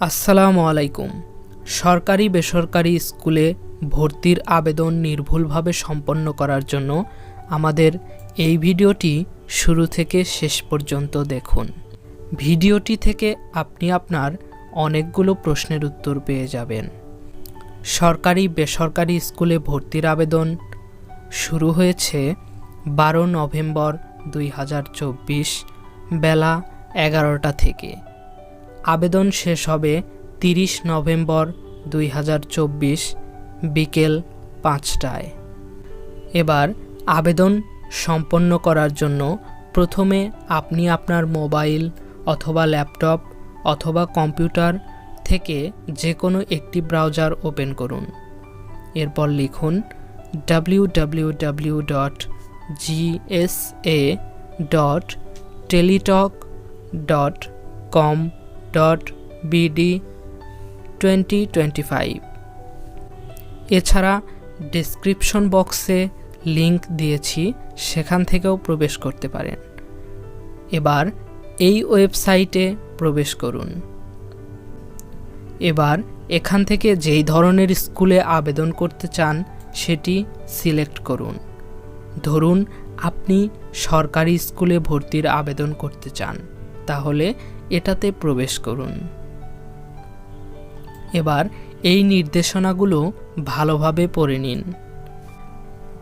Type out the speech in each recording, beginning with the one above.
আসসালামু আলাইকুম। সরকারি বেসরকারি স্কুলে ভর্তির আবেদন নির্ভুলভাবে সম্পন্ন করার জন্য আমাদের এই ভিডিওটি শুরু থেকে শেষ পর্যন্ত দেখুন। ভিডিওটি থেকে আপনি আপনার অনেকগুলো প্রশ্নের উত্তর পেয়ে যাবেন। সরকারি বেসরকারি স্কুলে ভর্তির আবেদন শুরু হয়েছে বারো নভেম্বর দুই হাজার চব্বিশ বেলা এগারোটা থেকে। আবেদন শেষ হবে তিরিশ নভেম্বর দুই হাজার চব্বিশ বিকেল পাঁচটায়। এবার আবেদন সম্পন্ন করার জন্য প্রথমে আপনি আপনার মোবাইল অথবা ল্যাপটপ অথবা কম্পিউটার থেকে যে কোনো একটি ব্রাউজার ওপেন করুন। এরপর লিখুন W dot GSA dot Teletalk dot com dot twenty twenty five এছাড়া ডিসক্রিপশন বক্সে লিংক দিয়েছি, সেখান থেকেও প্রবেশ করতে পারেন। এবার এই ওয়েবসাইটে প্রবেশ করুন। এবার এখান থেকে যেই ধরনের স্কুলে আবেদন করতে চান, সেটি সিলেক্ট করুন। ধরুন, আপনি সরকারি স্কুলে ভর্তির আবেদন করতে চান, তাহলে এটাতে প্রবেশ করুন। এবার এই নির্দেশনাগুলো ভালোভাবে পড়ে নিন।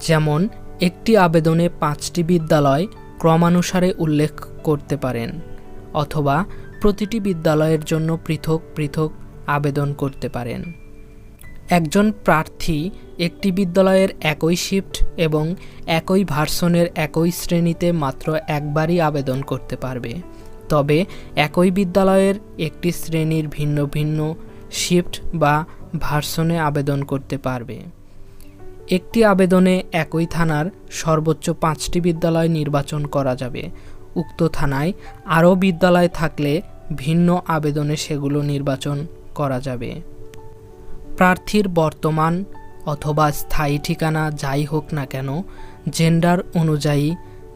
যেমন, একটি আবেদনে পাঁচটি বিদ্যালয় ক্রমানুসারে উল্লেখ করতে পারেন, অথবা প্রতিটি বিদ্যালয়ের জন্য পৃথক পৃথক আবেদন করতে পারেন। একজন প্রার্থী একটি বিদ্যালয়ের একই শিফট এবং একই ভার্সনের একই শ্রেণীতে মাত্র একবারই আবেদন করতে পারবে। তবে একই বিদ্যালয়ের একটি শ্রেণির ভিন্ন ভিন্ন শিফট বা ভার্সনে আবেদন করতে পারবে। একটি আবেদনে একই থানার সর্বোচ্চ পাঁচটি বিদ্যালয় নির্বাচন করা যাবে। উক্ত থানায় আরও বিদ্যালয় থাকলে ভিন্ন আবেদনে সেগুলো নির্বাচন করা যাবে। প্রার্থীর বর্তমান অথবা স্থায়ী ঠিকানা যাই হোক না কেন জেন্ডার অনুযায়ী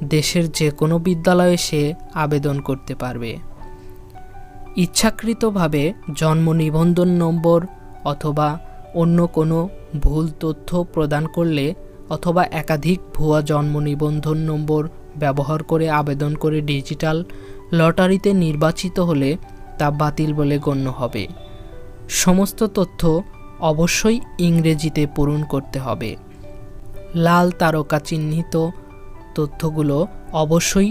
দেশের যে কোনো বিদ্যালয়ে সে আবেদন করতে পারবে। ইচ্ছাকৃতভাবে জন্ম নিবন্ধন নম্বর অথবা অন্য কোনো ভুল তথ্য প্রদান করলে অথবা একাধিক ভুয়া জন্ম নিবন্ধন নম্বর ব্যবহার করে আবেদন করে ডিজিটাল লটারিতে নির্বাচিত হলে তা বাতিল বলে গণ্য হবে। সমস্ত তথ্য অবশ্যই ইংরেজিতে পূরণ করতে হবে। লাল তারকা চিহ্নিত তথ্যগুলো অবশ্যই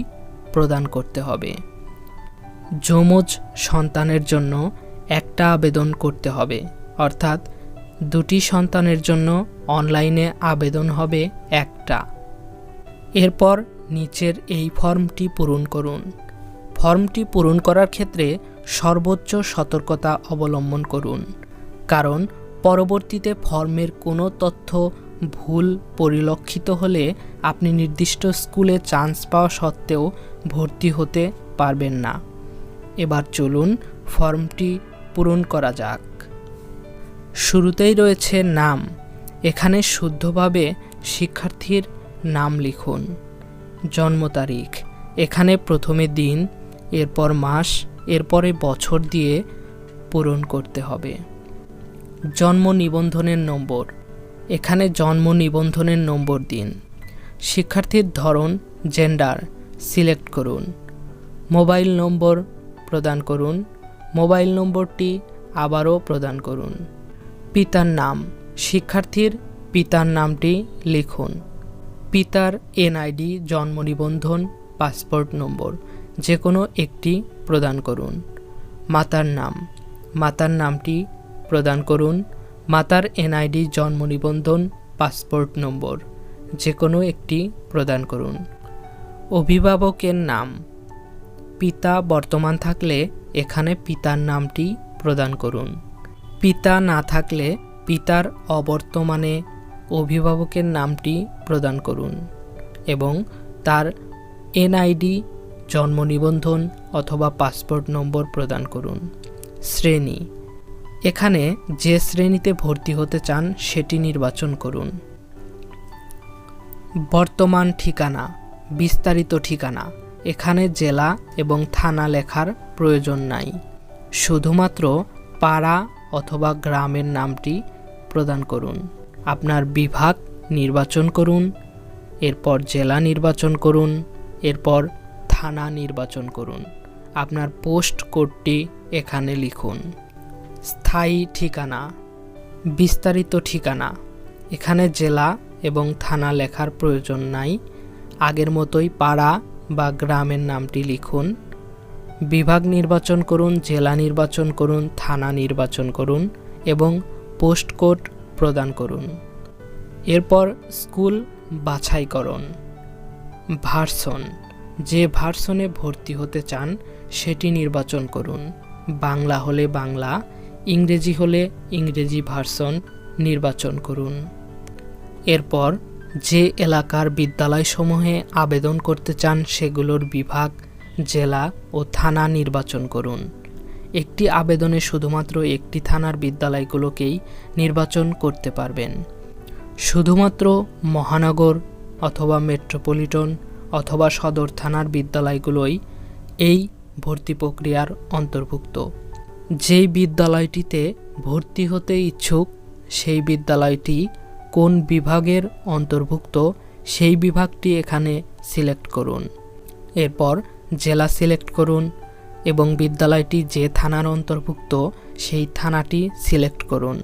প্রদান করতে হবে। যমজ সন্তানের জন্য একটা আবেদন করতে হবে, অর্থাৎ দুটি সন্তানের জন্য অনলাইনে আবেদন হবে একটা। এরপর নিচের এই ফর্মটি পূরণ করুন। ফর্মটি পূরণ করার ক্ষেত্রে সর্বোচ্চ সতর্কতা অবলম্বন করুন, কারণ পরবর্তীতে ফর্মের কোনো তথ্য ভুল পরিলক্ষিত হলে আপনি নির্দিষ্ট স্কুলে চান্স পাওয়া সত্ত্বেও ভর্তি হতে পারবেন না। এবার চলুন ফর্মটি পূরণ করা যাক। শুরুতেই রয়েছে নাম। এখানে শুদ্ধভাবে শিক্ষার্থীর নাম লিখুন। জন্ম তারিখ। এখানে প্রথমে দিন, এরপর মাস, এরপরে বছর দিয়ে পূরণ করতে হবে। জন্ম নিবন্ধনের নম্বর। এখানে জন্ম নিবন্ধনের নম্বর দিন। শিক্ষার্থীর ধরন জেন্ডার সিলেক্ট করুন। মোবাইল নম্বর প্রদান করুন। মোবাইল নম্বরটি আবারও প্রদান করুন। পিতার নাম। শিক্ষার্থীর পিতার নামটি লিখুন। পিতার এনআইডি, জন্ম নিবন্ধন, পাসপোর্ট নম্বর যে কোনো একটি প্রদান করুন। মাতার নাম। মাতার নামটি প্রদান করুন। মাতার এনআইডি, জন্ম নিবন্ধন, পাসপোর্ট নম্বর যে কোনো একটি প্রদান করুন। অভিভাবকের নাম। পিতা বর্তমান থাকলে এখানে পিতার নামটি প্রদান করুন। পিতা না থাকলে পিতার অবর্তমানে অভিভাবকের নামটি প্রদান করুন এবং তার এনআইডি, জন্ম নিবন্ধন অথবা পাসপোর্ট নম্বর প্রদান করুন। শ্রেণি। এখানে যে শ্রেণীতে ভর্তি হতে চান সেটি নির্বাচন করুন। বর্তমান ঠিকানা, বিস্তারিত ঠিকানা, এখানে জেলা এবং থানা লেখার প্রয়োজন নাই। শুধুমাত্র পাড়া অথবা গ্রামের নামটি প্রদান করুন। আপনার বিভাগ নির্বাচন করুন, এরপর জেলা নির্বাচন করুন, এরপর থানা নির্বাচন করুন। আপনার পোস্ট কোডটি এখানে লিখুন। স্থায়ী ঠিকানা, বিস্তারিত ঠিকানা, এখানে জেলা এবং থানা লেখার প্রয়োজন নাই। আগের মতোই পাড়া বা গ্রামের নামটি লিখুন। বিভাগ নির্বাচন করুন, জেলা নির্বাচন করুন, থানা নির্বাচন করুন এবং পোস্ট কোড প্রদান করুন। এরপর স্কুল বাছাইকরণ। ভার্সন। যে ভার্সনে ভর্তি হতে চান, সেটি নির্বাচন করুন। বাংলা হলে বাংলা ইংরেজি হলে ইংরেজি ভার্সন নির্বাচন করুন। এরপর যে এলাকার বিদ্যালয়সমূহে আবেদন করতে চান সেগুলোর বিভাগ, জেলা ও থানা নির্বাচন করুন। একটি আবেদনে শুধুমাত্র একটি থানার বিদ্যালয়গুলোকেই নির্বাচন করতে পারবেন। শুধুমাত্র মহানগর অথবা মেট্রোপলিটন অথবা সদর থানার বিদ্যালয়গুলোই এই ভর্তি প্রক্রিয়ার অন্তর্ভুক্ত। যেই বিদ্যালয়টিতে ভর্তি হতে ইচ্ছুক, সেই বিদ্যালয়টি কোন বিভাগের অন্তর্ভুক্ত, সেই বিভাগটি এখানে সিলেক্ট করুন। এরপর জেলা সিলেক্ট করুন এবং বিদ্যালয়টি যে থানার অন্তর্ভুক্ত, সেই থানাটি সিলেক্ট করুন।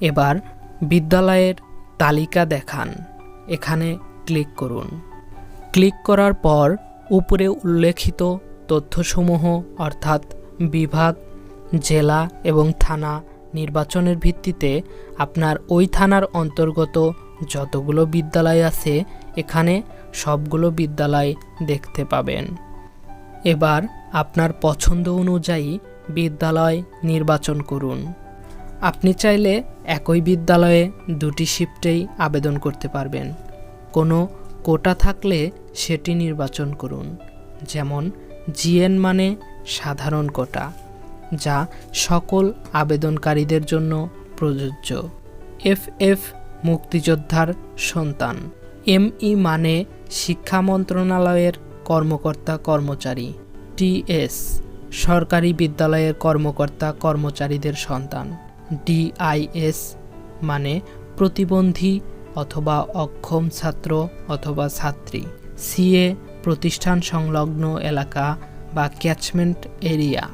এবার বিদ্যালয়ের তালিকা দেখান। এখানে ক্লিক করুন। ক্লিক করার পর উপরে উল্লেখিত তথ্যসমূহ, অর্থাৎ বিভাগ জেলা এবং থানা নির্বাচনের ভিত্তিতে আপনার ওই থানার অন্তর্গত যতগুলো বিদ্যালয় আছে, এখানে সবগুলো বিদ্যালয় দেখতে পাবেন। এবার আপনার পছন্দ অনুযায়ী বিদ্যালয় নির্বাচন করুন। আপনি চাইলে একই বিদ্যালয়ে দুটি শিফটেই আবেদন করতে পারবেন। কোনো কোটা থাকলে সেটি নির্বাচন করুন। যেমন, জিএন মানে সাধারণ কোটা। যা সকল আবেদনকারীদের জন্য প্রযোজ্য। এফ এফ মুক্তিযোদ্ধার সন্তান। এম ই মানে শিক্ষা মন্ত্রণালয়ের কর্মকর্তা কর্মচারী। টিএস সরকারি বিদ্যালয়ের কর্মকর্তা কর্মচারীদের সন্তান। ডিআইএস মানে প্রতিবন্ধী অথবা অক্ষম ছাত্র অথবা ছাত্রী। সিএ প্রতিষ্ঠান সংলগ্ন এলাকা বা ক্যাচমেন্ট এরিয়া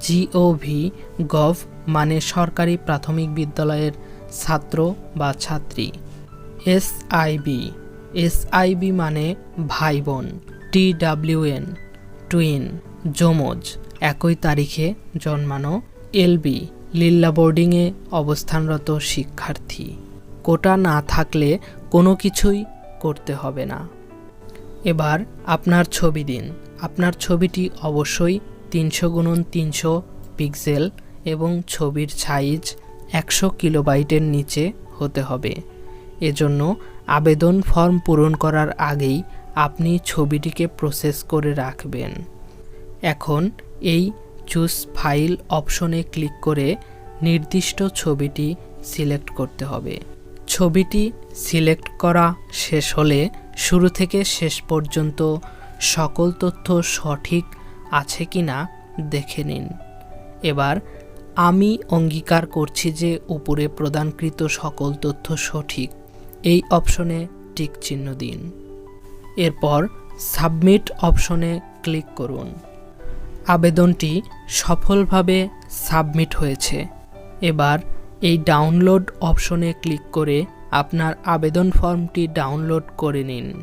জিওভি গভ মানে সরকারি প্রাথমিক বিদ্যালয়ের ছাত্র বা ছাত্রী। এসআইবি এসআইবি মানে ভাই বোন টিডাব্লিউএন টুইন যমজ, একই তারিখে জন্মানো এলবি লিল্লা বোর্ডিংয়ে অবস্থানরত শিক্ষার্থী। কোটা না থাকলে কোনো কিছুই করতে হবে না। এবার আপনার ছবি দিন। আপনার ছবিটি অবশ্যই তিনশো গুণন তিনশো পিক্সেল এবং ছবির সাইজ একশো কিলোবাইটের নিচে হতে হবে। এজন্য আবেদন ফর্ম পূরণ করার আগেই আপনি ছবিটিকে প্রসেস করে রাখবেন। এখন এই চুজ ফাইল অপশনে ক্লিক করে নির্দিষ্ট ছবিটি সিলেক্ট করতে হবে। ছবিটি সিলেক্ট করা শেষ হলে শুরু থেকে শেষ পর্যন্ত সকল তথ্য সঠিক আছে কি না দেখে নিন। এবার আমি অঙ্গীকার করছি যে উপরে প্রদানকৃত সকল তথ্য সঠিক। এই অপশনে টিক চিহ্ন দিন। এরপর সাবমিট অপশনে ক্লিক করুন। আবেদনটি সফলভাবে সাবমিট হয়েছে। এবার এই ডাউনলোড অপশনে ক্লিক করে আপনার আবেদন ফর্মটি ডাউনলোড করে নিন।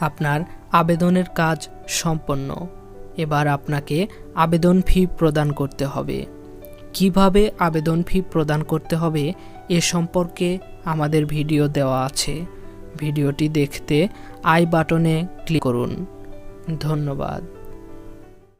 আপনার আবেদনের কাজ সম্পন্ন। এবার আপনাকে আবেদন ফি প্রদান করতে হবে। কীভাবে আবেদন ফি প্রদান করতে হবে এ সম্পর্কে আমাদের ভিডিও দেওয়া আছে। ভিডিওটি দেখতে আই বাটনে ক্লিক করুন। ধন্যবাদ।